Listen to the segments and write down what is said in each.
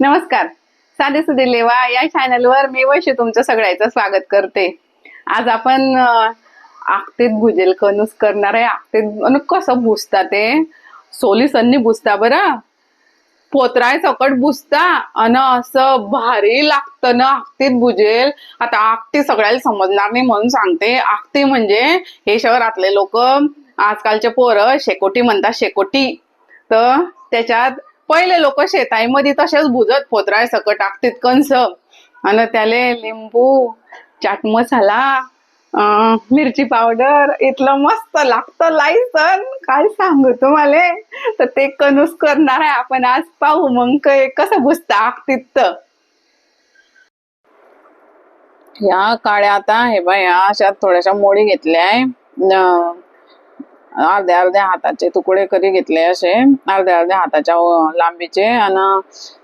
नमस्कार. साधे सुधे लेवा या चॅनलवर मी वैश्य तुमचं सगळ्याचं स्वागत करते. आज आपण आखतेत भुजेल कणूस करणार आहे. आखतेत कसं भुजता ते? सोलिसांनी भुजता बरं. पोतराय सकट भुजता अन असं भारी लागतं ना आखतीत भुजेल. आता आखती सगळ्याला समजणार नाही म्हणून सांगते. आखती म्हणजे हे शहरातले लोक आजकालचे पोरं शेकोटी म्हणतात शेकोटी. तर त्याच्यात पहिले लोक शेताईमध्ये तसेच भुजत पोतराय सकट टाकतात कंस आणि त्याले लिंबू चाट मसाला अं, मिरची पावडर इतलं मस्त लागतं लायसन. काय सांगू तुम्हाला? तर ते कणूस करणार आहे आपण आज पाहू. मग काय कसं बुजता आखतीत तर? ह्या काळ्या आता हे बाय अशा थोड्याशा मोडी घेतल्या आहे अर्ध्या अर्ध्या हाताचे तुकडे करी घेतले असे? अर्ध्या अर्ध्या हाताच्या हो, लांबीचे. आणि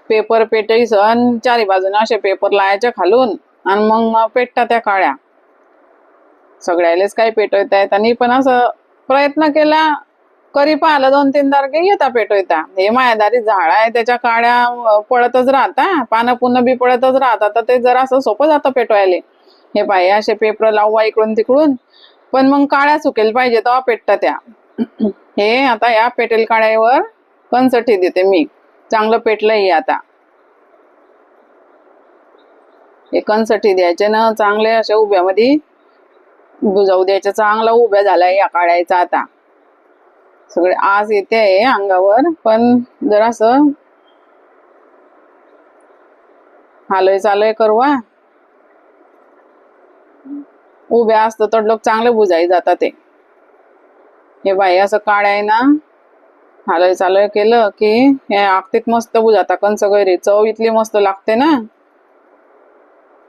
पेपर पेटायचं चारी बाजूने असे पेपर लावायचे खालून. आणि मग पेटता त्या काळ्या. सगळ्यालेच काही पेटवता येत आणि पण असं प्रयत्न केला करी पाहिलं दोन तीन तारखे येता पेटवता. हे मायादारी झाड आहे त्याच्या काळ्या पळतच राहता. पानं पुन्हा बी पळतच राहतात. तर ते जरा असं सोपं जातं पेटवायला. हे पाय असे पेपर लाववा इकडून तिकडून. पण मग काळ्या सुकेल पाहिजे तेव्हा पेटतात त्या. हे आता या पेटेल काळ्यावर कणसठी देते मी. चांगलं पेटलं हे आता. हे कणसठी द्यायचे ना चांगले अशा उभ्यामध्ये बुजाऊ द्यायचे. चांगला उभ्या झाला या काळ्याचा आता. सगळे आज येते आहे अंगावर पण जरासं हालय चालय करवा उभ्या असतं तर लोक चांगले बुजाई जातात ते. हे बाई असं काळ आहे ना? हालय चालय केलं की हे आगतीत मस्त बुजाता. कण सगळे रे चव इथली मस्त लागते ना?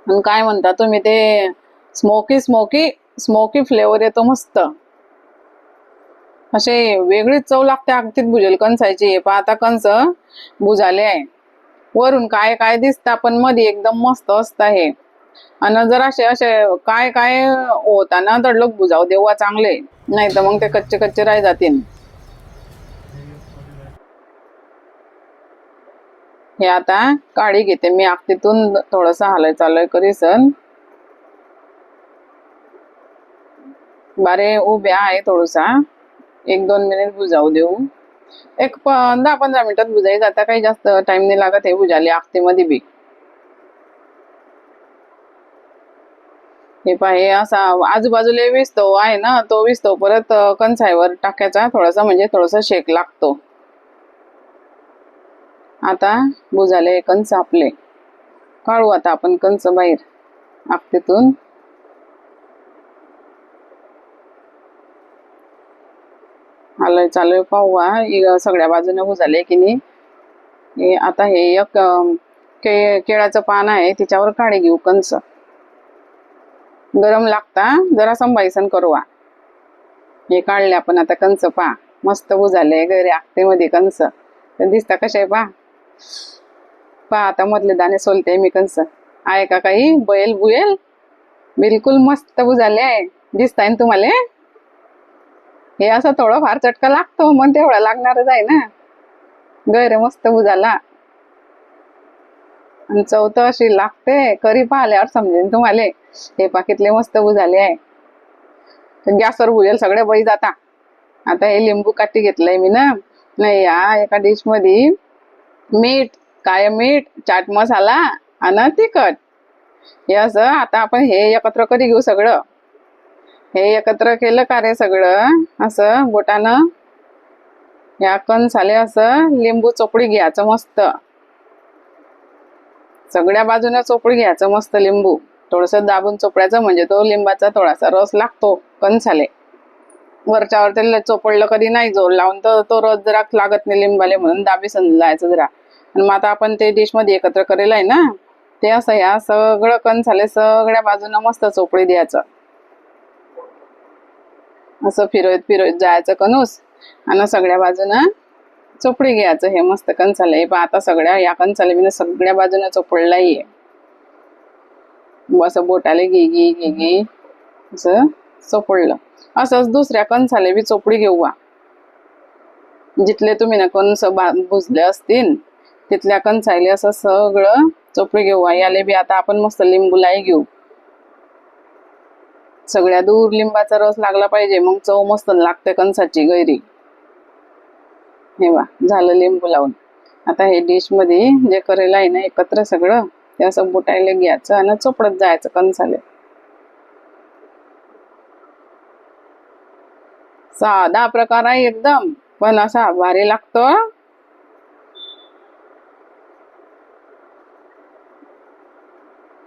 आणि काय म्हणता तुम्ही ते? स्मोकी स्मोकी स्मोकी फ्लेवर येतो मस्त. असे वेगळीच चव लागते अगदीच भुजेल कणसायची हे पहा आता कणस बुजाले आहे. वरून काय काय दिसता पण मध्ये एकदम मस्त असतं हे. आणि जर असे असे काय काय होताना तर लोक बुजाव देवा चांगले. नाही तर मग ते कच्चे कच्चे राही जातील. हे आता काळी घेते. मी आखतीतून थोडस हालय चालय करीसन बारे उभ्या आहे थोडसा. एक दोन मिनिट बुजावू देऊ. एक दहा पंधरा मिनिटात बुजाई जाता काही जास्त टाइम नाही लागत. हे बुजाली आखतीमध्ये बी. हे पाहे असा आजूबाजूला विस्तव आहे ना तो विस्तव परत अं, कणसाईवर टाकायचा थोडासा म्हणजे थोडासा शेक लागतो. आता बुजाले कंस आपले. काढू आता आपण कंस बाहेर. आपतेतून आलोय चालू पाहू सगळ्या बाजूने बुजाले की नाही. हे आता हे एक केळाचं पान आहे तिच्यावर काढी घेऊ कंस गरम लागता जरा संभायसन करवा हे काढले आपण आता कंस पा मस्त बुजाले गैरे आखते मध्ये कंस. तर दिसता कसे पा पा आता मधले दाणे सोलते मी कंस. आहे का काही? बैल बुयेल? बिलकुल मस्त बुजाले आहे. दिसताय ना तुम्हाला? हे असं थोडं फार चटका लागतो मग तेवढा लागणारच आहे ना. गैर मस्त बुजाला. आणि चौथ अशी लागते करी पाहिल्यावर समजेन तुम्हाला. हे पाकिटले मस्त बुजाले आहे. गॅसवर बुजेल सगळे बळी जाता. आता हे लिंबू काठी घेतलंय मी ना. नाही या एका डिशमध्ये मीठ काय मीठ चाट मसाला आणि तिखट. हे असं आता आपण हे एकत्र कधी घेऊ सगळं? हे एकत्र केलं का रे सगळं? असं बोटानं या कणसाले असं लिंबू चोपडी घ्यायचं मस्त. सगळ्या बाजूने चोपडी घ्यायचं मस्त लिंबू. थोडस दाबून चोपडायचं म्हणजे तो लिंबाचा थोडासा रस लागतो कणसाले. वरच्यावर ते चोपडलं कधी नाही जोर लावून तर तो रस जरा लागत नाही लिंबाले म्हणून दाबी समजायचं जरा. आणि मग आता आपण ते डिशमध्ये एकत्र करेल आहे ना? ते असं ह्या सगळं कणसाले सगळ्या बाजूनं मस्त चोपडी द्यायचं. असं फिरवत फिरवत जायचं कणूस. आणि सगळ्या बाजूनं चोपडी घ्यायचं हे मस्त कणसाले. हे पहा आता सगळ्या या कणसाले मी सगळ्या बाजूनं चोपडलाही आहे असं बोटाले घे घे घे घे. असं चोपडलं. असंच दुसऱ्या कणसाले बी चोपडी घेऊवा जिथले तुम्ही ना कणस भुजले असतील तिथल्या कणसाले असं सगळं चोपडी घेऊ याले बी आता आपण मस्त लिंबूलाही घेऊ. सगळ्या दूर लिंबाचा रस लागला पाहिजे मग चव मस्त लागते कणसाची गैरी. हे वा झालं लिंबू लावून. आता हे डिशमध्ये जे करेल आहे ना एकत्र सगळं ते असं बुटायला घ्यायचं आणि चोपडत जायचं कणसाले. साधा प्रकार आहे एकदम पण असा भारी लागतो.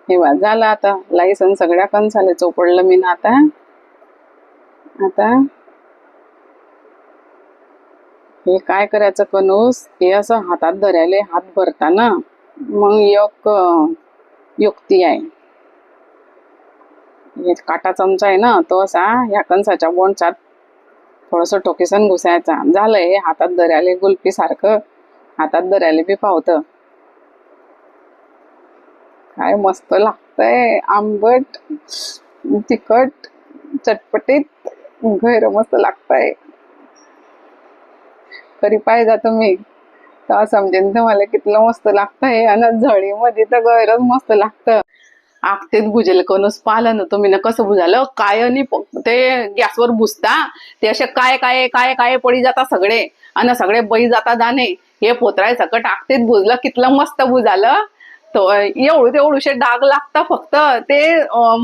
हे वा झालं आता. लायसन सगळ्या कणसाले चोपडलं मी ना आता. आता हे काय करायचं कणूस हे असं हातात धरायले हात भरताना मग एक युक्ती आहे. हे काटा चमचा आहे ना तो असा ह्या कणसाच्या बोंडसात थोडस टोकेसन घुसायचा. झालंय हे हातात धरायले गुलपी सारखं हातात धरायले बी पावतं. काय मस्त लागतंय आंबट तिखट चटपटीत घर मस्त लागतंय. तरी पाहिजे तुम्ही तर समजेन म्हणजे तुम्हाला कितलं मस्त लागतं हे. आणि झळीमध्ये तर गैरच मस्त लागतं. आखतेत भुजेल कणूस पाहिलं ना तुम्ही ना कसं भुजालं काय आणि ते गॅसवर भुजता ते असे काय काय काय काय पडी जाता सगळे. आणि सगळे बळी जाता दाणे हे पोतराय सकट आखतेत भुजलं कितलं मस्त भुजालं एवढं तेवढूशे डाग लागता फक्त. ते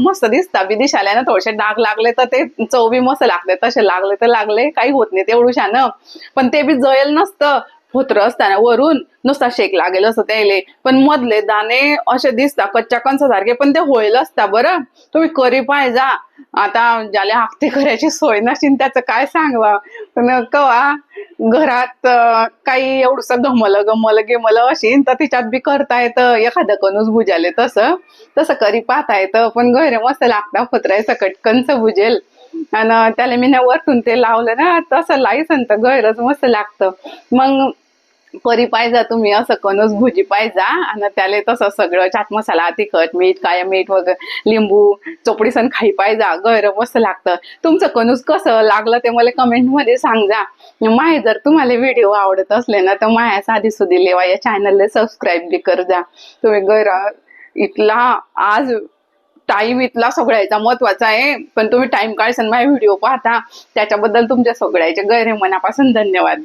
मस्त दिसता बी आल्या ना थोडेसे डाग लागले तर ते चव बी मस्त लागते. तसे लागले तर लागले. काही होत नाही तेवढूशानं पण ते बी जळेल नसतं. फोत्र असताना वरून नुसता शेक लागेल असं त्याले पण मधले दाणे असे दिसता कच्च्या कणसासारखे पण ते होईल असता बरं. तुम्ही करी पाहिजा आता ज्याला हाकते करायची सोय नशीन त्याचं काय सांगवा? पण कवा? घरात काही एवढस गमलं गमलं गेमल अशीन तर तिच्यात बी करता येतं. एखादं कणूस भुजाले तसं. तसं करी पाहता येतं. पण गैरे मस्त लागता फत्राय सकट कंच भुजेल. आणि त्याला मी ना वरतून ते लावलं ना तसं लाईसन तर गैरच मस्त लागतं. मग करी पाहिजा तुम्ही असं कणूस भुजी पाहिजा आणि त्याला तसं सगळं चाट मसाला तिखट मीठ काया मीठ वगैरे लिंबू चोपडीसन खाई पाहिजा गैर मस्त लागतं. तुमचं कणूस कसं लागलं ते मला कमेंटमध्ये सांग सांगा. माहे जर तुम्हाला व्हिडिओ आवडत असले ना तर माया साधी सुधी लेवा या चॅनलला सबस्क्राईब बी कर जा तुम्ही गैर इथला आज टाइम इथला सगळ्याचा महत्त्वाचा आहे पण तुम्ही टाईम काढसन माझे व्हिडिओ पाहता. त्याच्याबद्दल तुमच्या सगळ्याचे गैरे मनापासून धन्यवाद.